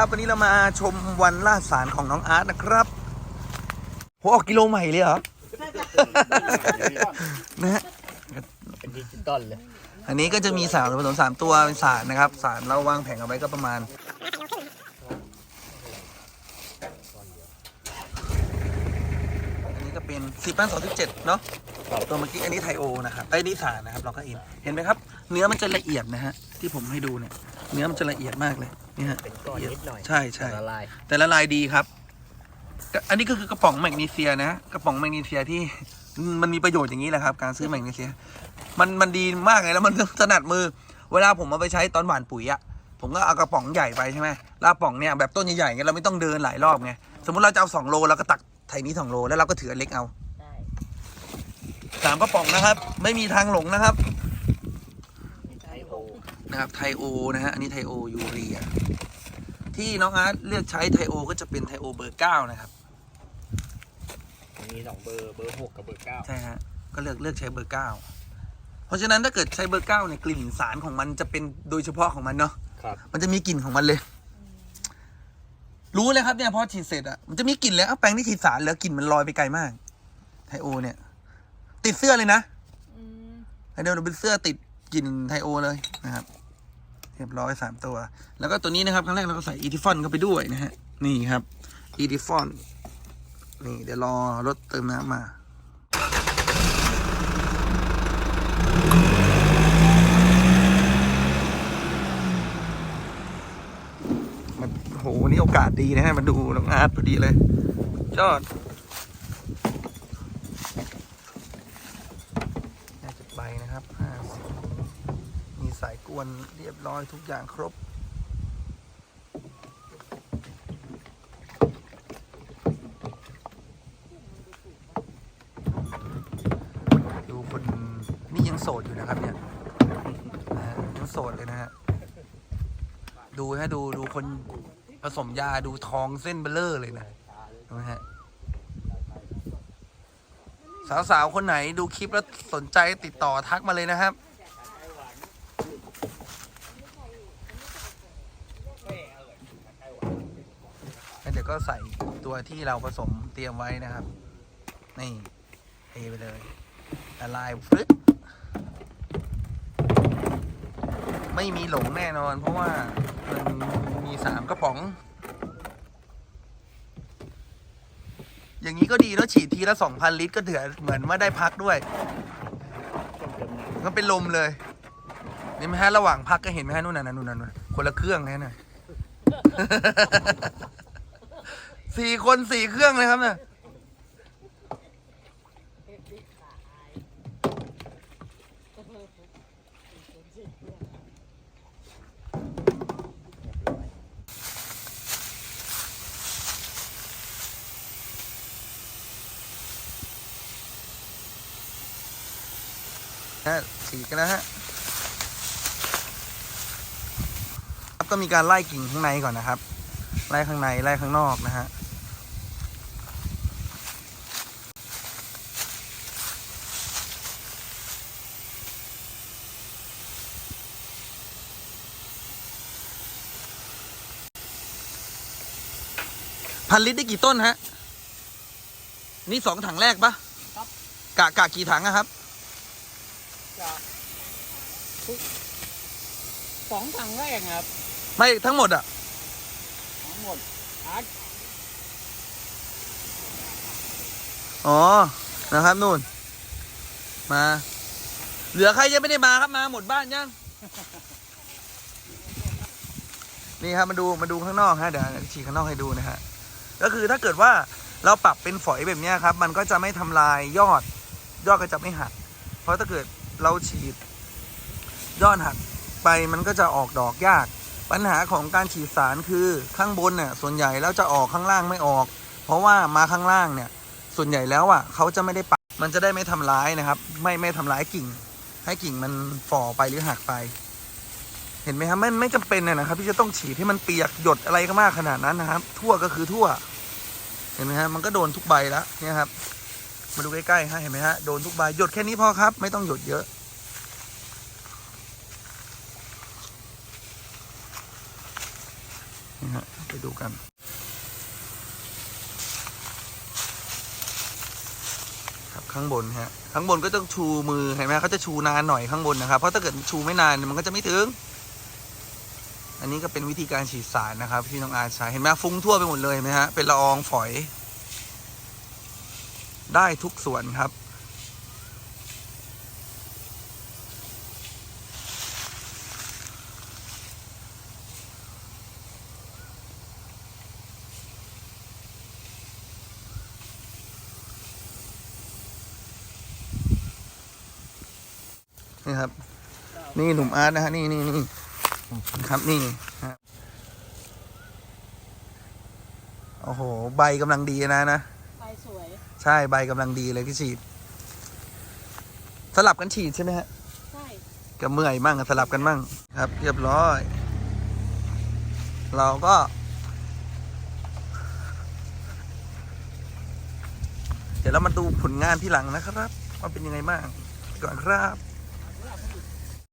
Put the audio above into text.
ครับ วันนี้เรามาชมวันล่าสารของน้องอาร์ตนะครับโหออกกิโลใหม่เลยเหรอ นะฮะเป็นดิจิตอลเลยอันนี้ก็จะมีสารผสมสามตัวเป็นสารนะครับ สารเราวางแผงเอาไว้ก็ประมาณ อันนี้ก็เป็นสิบพันสองสิบเจ็ดเนาะตัวเมื่อกี้อันนี้ไทโอนะครับไอ้ยนี่สารนะครับเราก็อินเห็นไหมครับ เนื้อมันจะละเอียดนะฮะที่ผมให้ดูเนี่ย เนื้อมันจะละเอียดมากเลย นี่ฮะเป็นก้อนนิดหน่อยใช่ใช่ละลายแต่ละลายดีครับก็อันนี้ก็คือกระป๋องแมกนีเซียนะกระป๋องแมกนีเซียที่มันมีประโยชน์อย่างนี้แหละครับ การซื้อแมกนีเซีย มันมันดีมากเลยแล้วมันถนัดมือ เวลาผมเอาไปใช้ตอนหว่านปุ๋ยอะผมก็เอากระป๋องใหญ่ไปใช่ไหมแล้วกระป๋องเนี่ยแบบต้นใหญ่ๆไงเราไม่ต้องเดินหลายรอบไงสมมติเราจะเอาสองโลเราก็ตักไทยนี้สองโลแล้วเราก็ถืออันเล็กเอาสามกระป๋องนะครับ ไม่มีทางหลงนะครับไทโอ นะครับไทโอนะฮะอันนี้ไทโอยูเรีย ที่น้องอาร์ตเลือกใช้ไทโอก็จะเป็นไทโอเบอร์เก้านะครับมีสองเบอร์เบอร์หกกับเบอร์เก้าใช่ฮะก็เลือกเลือกใช้เบอร์เก้าเพราะฉะนั้นถ้าเกิดใช้เบอร์เก้าเนี่ยกลิ่นสารของมันจะเป็นโดยเฉพาะของมันเนาะครับมันจะมีกลิ่นของมันเลย รู้เลยครับเนี่ยพอฉีดเสร็จอะมันจะมีกลิ่นเลยเอ้าแปรงที่ฉีดสารแล้วกลิ่นมันลอยไปไกลมากไทโอเนี่ย ติดเสื้อเลยนะให้เดินเป็นเสื้อติดกลิ่นไทโอเลยนะครับ เรียบร้อยสามตัว แล้วก็ตัวนี้นะครับครั้งแรกเราก็ใส่อีทิฟอนเข้าไปด้วยนะฮะ นี่ครับอีทิฟอนนี่เดี๋ยวรอรถเติมน้ำมามันโหวันนี้โอกาสดีนะฮะ มาดูน้องอาร์ตพอดีเลย ยอดน่าจะไปนะครับห้าสิบมี สายกวนเรียบร้อยทุกอย่างครบ ดูคนนี่ยังโสดอยู่นะครับเนี่ยยังโสดเลยนะฮะ ดูฮะดูดูคนผสมยาดูทองเส้นเบลเลอร์เลยนะนะฮะสาวๆ คนไหนดูคลิปแล้วสนใจติดต่อทักมาเลยนะครับ แล้วเดี๋ยว ก็ใส่ตัวที่เราผสมเตรียมไว้นะครับ นี่เทไปเลยละลายฟึดไม่มีหลงแน่นอน เพราะว่ามันมีสามกระป๋อง อย่างนี้ก็ดีแล้วฉีดทีละสองพันลิตรก็เถือเหมือนว่าได้พักด้วยก็เป็นลมเลยนี่ไหมฮะระหว่างพักก็เห็นไหมฮะนู่นน่ะนู่นน่ะนู่นน่ะคนละเครื่องนะน่ะ สี่คนสี่เครื่องเลยครับเนี่ยฮะฉีกกันนะฮะครับก็มีการไล่กิ่งข้างในก่อนนะครับ ไล่ข้างใน ไล่ข้างนอกนะฮะ พันลิตรได้กี่ต้นฮะ นี่สองถังแรกปะครับ กะกะกี่ถังอะครับจะสองถังแรกครับ ไม่ทั้งหมดอะทั้งหมดอาร์ตอ๋อ นะครับนู่น มา เหลือใครยังไม่ได้มาครับมาหมดบ้านยัง นี่ครับมาดูมาดูข้างนอกฮะเดี๋ยวฉีกข้างนอกให้ดูนะฮะ ก็คือถ้าเกิดว่าเราปรับเป็นฝอยแบบนี้ครับ มันก็จะไม่ทำลายยอด ยอดก็จะไม่หัก เพราะถ้าเกิดเราฉีด ยอดหักไปมันก็จะออกดอกยาก ปัญหาของการฉีดสารคือข้างบนเนี่ยส่วนใหญ่แล้วจะออกข้างล่างไม่ออก เพราะว่ามาข้างล่างเนี่ย ส่วนใหญ่แล้วอะเขาจะไม่ได้ปักมันจะได้ไม่ทำร้ายนะครับ ไม่ไม่ทำร้ายกิ่ง ให้กิ่งมันฝ่อไปหรือหักไป ห็นไหมครับไม่ไม่จำเป็นนะนะครับที่จะต้องฉีดให้มันเปียกหยดอะไรก็มากขนาดนั้นนะครับ ทั่วก็คือทั่ว เห็นไหมฮะมันก็โดนทุกใบแล้วเนี่ยครับ มาดูใกล้ๆฮะเห็นไหมฮะโดนทุกใบหยดแค่นี้พอครับ ไม่ต้องหยดเยอะนนี่ฮะไปดูกันครับข้างบนฮะข้างบนก็ต้องชูมือเห็นไหมเขาจะชูนานหน่อยข้างบนนะครับเพราะถ้าเกิดชูไม่นานมันก็จะไม่ถึง อันนี้ก็เป็นวิธีการฉีดสารนะครับที่น้องอาร์ตใช้เห็นไหมฟุ้งทั่วไปหมดเลยไหมฮะเป็นละอองฝอย ได้ทุกส่วนครับ นี่ครับ นี่หนุ่มอาร์ตนะฮะนี่นี่นี่ ครับนี่ฮะโอ้โห ใบกำลังดีนะนะไปสวย ใช่ใบกำลังดีเลยที่ฉีด สลับกันฉีดใช่ไหมฮะ ใช่กับเมื่อยมั่งสลับกันมั่งครับ เรียบร้อย เราก็ เดี๋ยวเรามาดูผลงานที่หลังนะครับว่าเป็นยังไงบ้างก่อนครับ